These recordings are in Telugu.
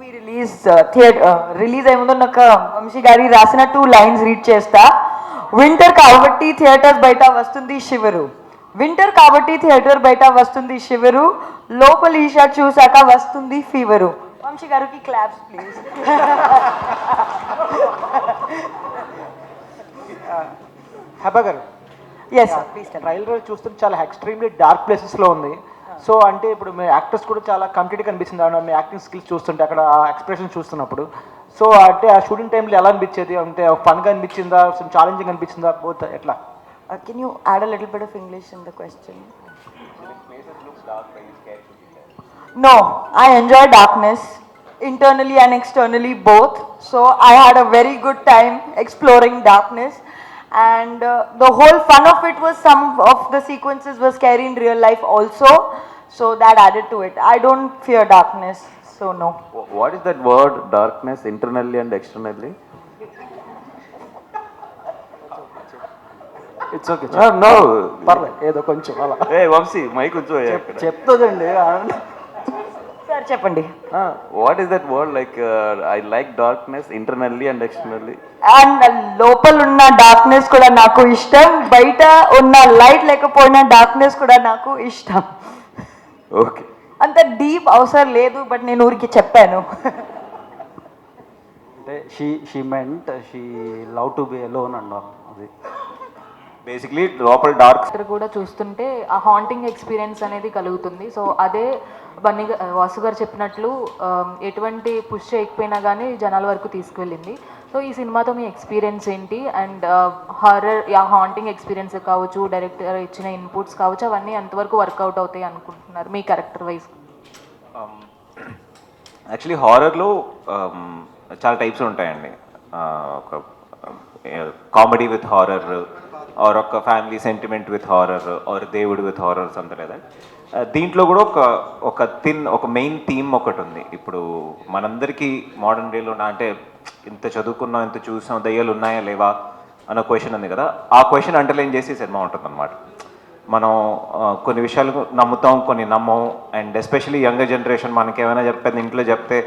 మూవీ రిలీజ్ థియేటర్ రిలీజ్ అయ్యే ముందు నాకు వంశీ గారి రాసిన టూ లైన్స్ రీడ్ చేస్తా. వింటర్ కాబట్టి థియేటర్స్ బయట వస్తుంది శివరు. వింటర్ కాబట్టి థియేటర్ బయట వస్తుంది శివరు. లోపల ఈషా చూసాక వస్తుంది ఫీవరు వంశీ గారికి క్లాప్స్ ప్లీజ్ హెబా గారు. ఎస్ ప్లీజ్ ట్రైలర్ చూస్తుంటే చాలా ఎక్స్ట్రీమ్లీ డార్క్ ప్లేసెస్లో ఉంది. సో అంటే ఇప్పుడు మీ యాక్టర్స్ కూడా చాలా కంప్లీట్గా కనిపిస్తుంది. మీ యాక్టింగ్ స్కిల్స్ చూస్తుంటే అక్కడ ఆ ఎక్స్ప్రెషన్ చూస్తున్నప్పుడు. సో అంటే ఆ షూటింగ్ టైంలో ఎలా అనిపించేది? అంటే ఫన్గా అనిపించిందా? ఛాలెంజింగ్ అనిపించిందా? బోత్ ఎట్లా? Can you add a little bit of English in the question No, I enjoy darkness internally and externally both. So I had a very good time exploring darkness. And uh, the whole fun of it was some of the sequences were scary in real life also. So that added to it. I don't fear darkness. So no. What is that word, darkness, internally and externally? It's okay No, no. పర్లేదు ఏదో కొంచెం అలా Hey, Vamsi, mic కొంచెం చెప్తుందండి Sir, చెప్పండి is that word like? Uh, I like darkness, internally and externally. And లోపల ఉన్న డార్క్నెస్ కూడా నాకు ఇష్టం బయట ఉన్న లైట్ లేకపోయినా డార్క్నెస్ కూడా నాకు ఇష్టం Okay. అంత డీప్ అవసరం లేదు బట్ నేను ఊరికి చెప్పాను అంటే she she meant she love to be alone అన్నారు అది Basically, లోపల డార్క్ కూడా చూస్తుంటే ఆ హాంటింగ్ ఎక్స్పీరియన్స్ అనేది కలుగుతుంది. సో అదే బన్నీ వాసు గారు చెప్పినట్లు ఆ, ఎటువంటి పుష్ చేయకపోయినా కానీ జనాల వరకు తీసుకువెళ్ళింది సో ఈ సినిమాతో మీ ఎక్స్పీరియన్స్ ఏంటి? అండ్ హారర్ యా హాంటింగ్ ఎక్స్పీరియన్స్ కావచ్చు డైరెక్టర్ ఇచ్చిన ఇన్పుట్స్ కావచ్చు అవన్నీ ఎంతవరకు వర్కౌట్ అవుతాయి అనుకుంటున్నారు? మీ క్యారెక్టర్ వైజ్ యాక్చువల్లీ హారర్లో um, చాలా టైప్స్ ఉంటాయండి. ఒక కామెడీ విత్ హారర్ ఆర్ ఒక family sentiment with horror or దేవుడు విత్ హారర్ సంథింగ్ లేదా దీంట్లో కూడా ఒక ఒక థిన్ ఒక మెయిన్ థీమ్ ఒకటి ఉంది. ఇప్పుడు మనందరికీ మోడర్న్ డేలో అంటే ఇంత చదువుకున్నాం ఇంత చూసాం దయ్యాలు ఉన్నాయా లేవా? అన్న క్వశ్చన్ ఉంది కదా. ఆ క్వశ్చన్ అండర్లైన్ చేసి సినిమా ఉంటుంది మనం కొన్ని విషయాలు నమ్ముతాం కొన్ని నమ్మం. అండ్ ఎస్పెషలీ యంగర్ జనరేషన్ మనకి ఏమైనా చెప్పేది ఇంట్లో చెప్తే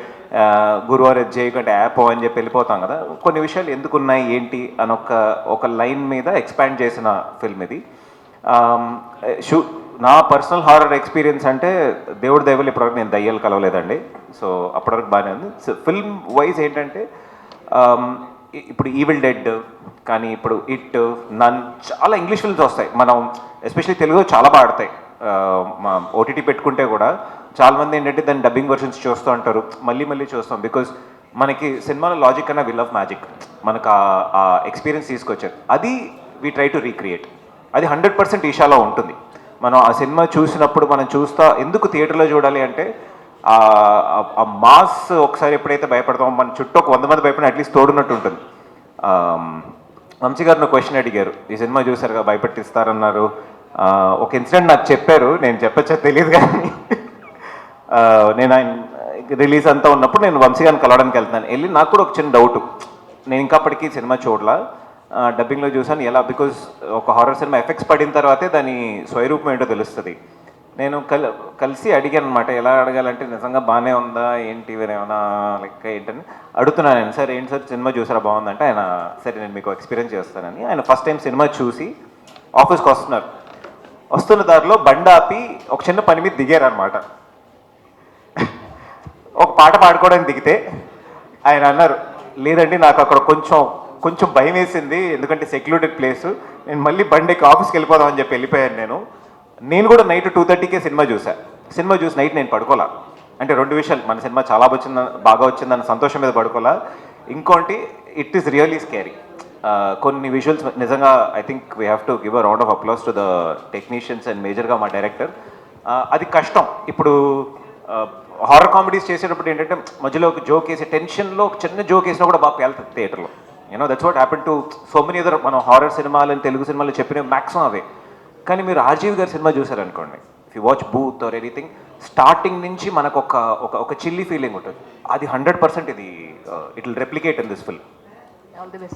గురువారు ఇది చేయకంటే యాప్ అని చెప్పి వెళ్ళిపోతాం కదా. కొన్ని విషయాలు ఎందుకు ఉన్నాయి ఏంటి అని ఒక ఒక లైన్ మీద ఎక్స్పాండ్ చేసిన ఫిల్మ్ ఇది. షూ నా పర్సనల్ హారర్ ఎక్స్పీరియన్స్ అంటే దేవుడి దైవలు ఇప్పటివరకు నేను దయ్యాలు కలవలేదండి. సో అప్పటివరకు బాగానే ఉంది. సో ఫిల్మ్ వైజ్ ఏంటంటే ఇప్పుడు ఈవిల్ డెడ్ కానీ ఇప్పుడు ఇట్ నన్ చాలా ఇంగ్లీష్ ఫిల్మ్స్ వస్తాయి. మనం ఎస్పెషల్లీ తెలుగు చాలా పాడతాయి ఓటీటీ పెట్టుకుంటే కూడా చాలామంది ఏంటంటే దాని డబ్బింగ్ వర్షన్స్ చూస్తూ ఉంటారు. మళ్ళీ మళ్ళీ చూస్తాం బికాజ్ మనకి సినిమాలో లాజిక్ అన్న విల్ ఆఫ్ మ్యాజిక్ మనకు ఆ- ఆ ఎక్స్పీరియన్స్ తీసుకొచ్చారు. అది వీ ట్రై టు రీక్రియేట్ అది హండ్రెడ్ పర్సెంట్ ఈషాలో ఉంటుంది. మనం ఆ సినిమా చూసినప్పుడు మనం చూస్తా ఎందుకు థియేటర్లో చూడాలి అంటే ఆ మాస్ ఒకసారి ఎప్పుడైతే భయపడతామో మన చుట్టూ ఒక వంద మంది భయపడిన అట్లీస్ట్ తోడున్నట్టు ఉంటుంది. వంశీ గారు క్వశ్చన్ అడిగారు. ఈ సినిమా చూసారుగా భయపెట్టిస్తారన్నారు. ఒక ఇన్సిడెంట్ నాకు చెప్పారు. నేను చెప్పచ్చా తెలియదు కానీ. నేను ఆయన రిలీజ్ అంతా ఉన్నప్పుడు నేను వంశీ గారిని కలవడానికి వెళ్తాను వెళ్ళి నాకు కూడా ఒక చిన్న డౌట్ నేను ఇంకా అప్పటికి సినిమా చూడలా. డబ్బింగ్లో చూసాను ఎలా? బికాజ్ ఒక హారర్ సినిమా ఎఫెక్ట్స్ పడిన తర్వాతే దాని స్వయరూపం ఏంటో తెలుస్తుంది. నేను కల్ కలిసి అడిగాను అనమాట ఎలా అడగాలంటే నిజంగా బాగానే ఉందా ఏంటి ఏమైనా లెక్క ఏంటని అడుగుతున్నాను నేను. సార్ ఏంటి సార్ సినిమా చూసారా బాగుందంటే ఆయన సరే నేను మీకు ఎక్స్పీరియన్స్ చేస్తానని. ఆయన ఫస్ట్ టైం సినిమా చూసి ఆఫీస్కి వస్తున్నారు. వస్తున్న దారిలో బండి ఆపి ఒక చిన్న పని మీద దిగారనమాట ఒక పాట పాడుకోవడానికి దిగితే ఆయన అన్నారు లేదండి నాకు అక్కడ కొంచెం కొంచెం భయం వేసింది ఎందుకంటే సెక్యూరిటీ ప్లేస్. నేను మళ్ళీ బండికి ఆఫీస్కి వెళ్ళిపోదామని చెప్పి వెళ్ళిపోయాను నేను. నేను కూడా నైట్ టూ థర్టీకే సినిమా చూసా. సినిమా చూసి నైట్ నేను పడుకోలా. అంటే రెండు విషయాలు మన సినిమా చాలా వచ్చింద బాగా వచ్చిందన్న సంతోషం మీద పడుకోలా. ఇంకోటి ఇట్ ఈస్ రియలీ స్కేరీ కొన్ని విజువల్స్ నిజంగా I think we have to give a round of applause to the technicians and మేజర్గా మా డైరెక్టర్ అది కష్టం. ఇప్పుడు హారర్ కామెడీస్ చేసేటప్పుడు ఏంటంటే మధ్యలో ఒక జోక్ వేసి టెన్షన్లో ఒక చిన్న జోక్ వేసినా కూడా బాగా పేలుతుంది థియేటర్లో you know that's what happen to so many other మనం హారర్ సినిమాలు తెలుగు సినిమాలు చెప్పిన మ్యాక్సిమం అవే. కానీ మీరు ఆర్జీవి గారి సినిమా చూసారనుకోండి if you watch Bhoot or anything starting నుంచి మనకు ఒక ఒక ఒక చిల్లీ ఫీలింగ్ ఉంటుంది. అది హండ్రెడ్ పర్సెంట్ ఇది it will replicate in this film all the best